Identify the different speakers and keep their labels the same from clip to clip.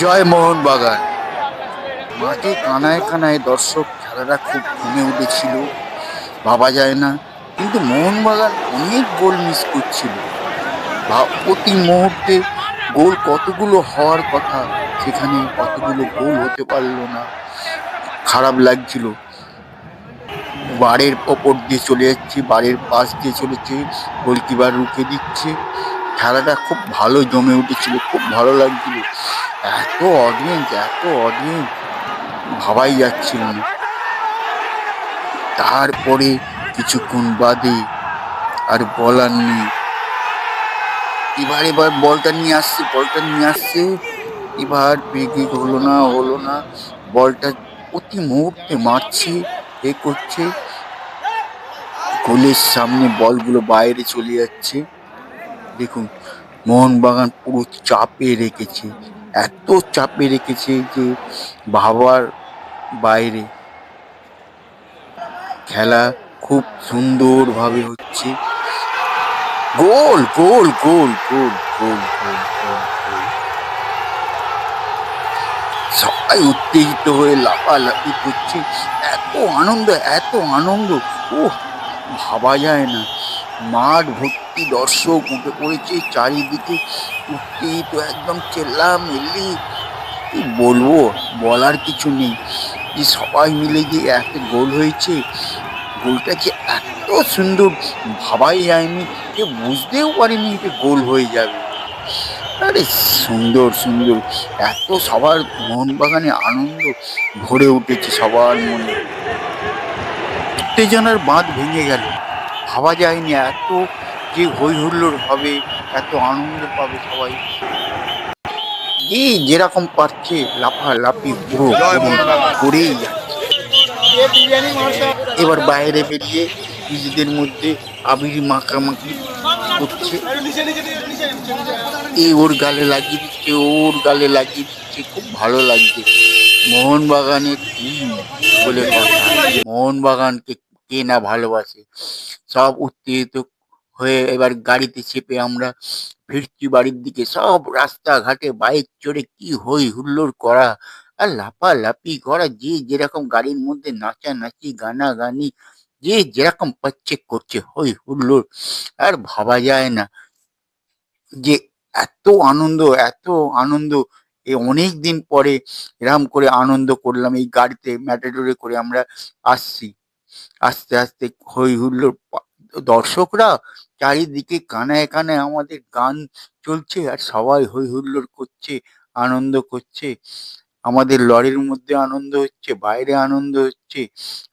Speaker 1: জয় মোহনবাগান। মাঠে কানায় কানায় দর্শক খেলাটা খুব কমে উঠেছিল। ভাবা যায় না, কিন্তু মোহনবাগান অনেক গোল মিস করছিল। প্রতি মুহূর্তে গোল কতগুলো হওয়ার কথা, সেখানে কতগুলো গোল হতে পারল না। খারাপ লাগছিল। বারের ওপর দিয়ে চলে যাচ্ছে, বারের পাশ দিয়ে চলেছে গোলকিপার রুখে দিচ্ছে। খেলাটা খুব ভালো জমে উঠেছিল, খুব ভালো লাগছিল। এত অডিয়েন্স এত অডিয়েন্স ভাবাই যাচ্ছিল না। তারপরে কিছুক্ষণ বাদে আর বলার নেই। এবার এবার বলটা নিয়ে আসছে, বলটা নিয়ে আসছে। এবার বেগে হলো না হলো না। বলটা প্রতি মুহূর্তে মারছে, এ করছে। গোলের সামনে বলগুলো বাইরে চলে যাচ্ছে। দেখুন, মোহনবাগান পুরো চাপে রেখেছে। এত চাপে রেখেছে যে ভাবার বাইরে খেলা খুব সুন্দরভাবে হচ্ছে। গোল গোল গোল গোল গোল গোল গোল সবাই উত্তেজিত হয়ে লাফালাফি করছে। এত আনন্দ এত আনন্দ। ও ভাবা যায় না। মাঠ ভর্তি দর্শক উঠে পড়েছে, চারিদিকে উত্তেজিত একদম চেল্লামিল্লি। কি বলব, বলার কিছু নেই। যে সবাই মিলে যে একটা গোল হয়েছে, গোলটা যে এত সুন্দর, ভাবাই যায়নি, যে বুঝতেও পারিনি যে গোল হয়ে যাবে। আরে সুন্দর সুন্দর, এত সবার মোহনবাগানে আনন্দ ভরে উঠেছে সবার মনে। উত্তেজনার বাঁধ ভেঙে গেল। ভাবা যায়নি এত যে হই হুল্লোড় হবে এত আনন্দ পাবে সবাই। যে যেরকম পারছে লাফালাফি পুরো করেই যাচ্ছে। এবার বাইরে বেরিয়ে নিজেদের মধ্যে আবির মাখামাখি করছে। এ ওর গালে লাগিয়ে দিচ্ছে ওর গালে লাগিয়ে দিচ্ছে খুব ভালো লাগছে। মোহনবাগানের টিম বলে কথা। মোহনবাগানকে কে না ভালোবাসে সব উত্তেজিত হয়ে এবার গাড়িতে চেপে আমরা ফিরছি বাড়ির দিকে। সব রাস্তাঘাটে বাইক চড়ে কি হই হুল্লোড় করা আর লাফালাফি করা। যে যেরকম গাড়ির মধ্যে নাচানাচি, গানাগানি, যে যেরকম পাচ্ছে করছে হই হুল্লোড়। আর ভাবা যায় না যে এত আনন্দ এত আনন্দ। এ অনেক দিন পরে এরম করে আনন্দ করলাম এই গাড়িতে ম্যাটাডোরে করে আমরা আসছি। আস্তে আস্তে হই হুল্লোড় পা- দর্শকরা চারিদিকে কানায় কানায় আমাদের গান চলছে আর সবাই হই হুল্লোড় করছে, আনন্দ করছে। আমাদের লরির মধ্যে আনন্দ হচ্ছে, বাইরে আনন্দ হচ্ছে,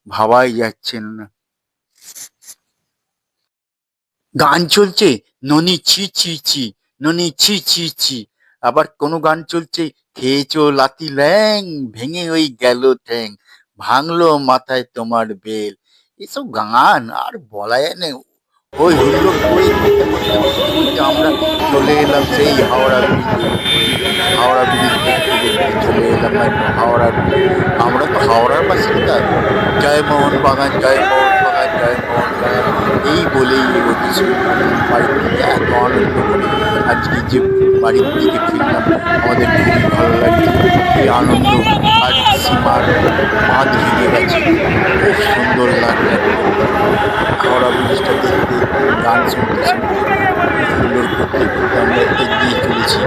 Speaker 1: ভাবাই যাচ্ছে না। গান চলছে, ননি ছি ছি ছি, ননি ছি ছি ছি, আবার কোনো গান চলছে, খেয়েছো লাতি ল্যাং, ভেঙে ওই গেল ঠ্যাং, ভাঙলো মাথায় তোমার বেল এসব গান আর বলা যায় না ওই হুল্লোড় করে করতে আমরা চলে এলাম সেই হাওড়া হাওড়া ব্রিজ দেখতে চলে এলাম হাওড়া আমরা তো হাওড়ার বাসিন্দা। জয় মোহন বাগান, জয় মোহন বাগান, জয় মোহন বাগান। এই বলেই বাড়ির থেকে এত আনন্দ করে আজকে যে বাড়ির দিকে ফিরলাম, আমাদের খুবই ভালো লাগছে। এই আনন্দ বাঁধ ভেঙে গেছে। খুব সুন্দর লাগল। হাওড়া ব্রিজটা দেখতে গান শুনতে শুনতে করতে করতে আমরা এগিয়ে চলেছি।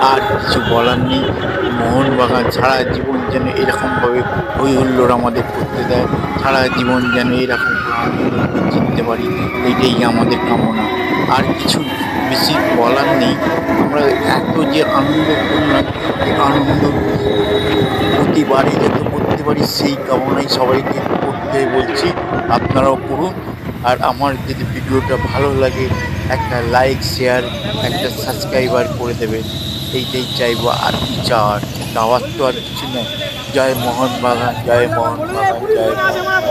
Speaker 1: আর কিছু বলার নেই। মোহনবাগান সারা জীবন যেন এরকমভাবে হই হুল্লোড় আমাদের করতে দেয়। সারা জীবন যেন এরকম জিততে পারি। এটাই আমাদের কামনা। আর কিছু বেশি বলার নেই। আমরা এত যে আনন্দ করলাম আনন্দ প্রতিবারই যাতে পারি সেই কামনাই সবাইকে করতে বলছি। আপনারাও করুন। আর আমার যদি ভিডিওটা ভালো লাগে, একটা লাইক শেয়ার একটা সাবস্ক্রাইবার করে দেবেন। এইটাই চাইব আর কি চাওয়ার। চাওয়ার তো আর কিছু নয় জয় মোহন বাগান, জয় মোহন বাগান, জয় মোহন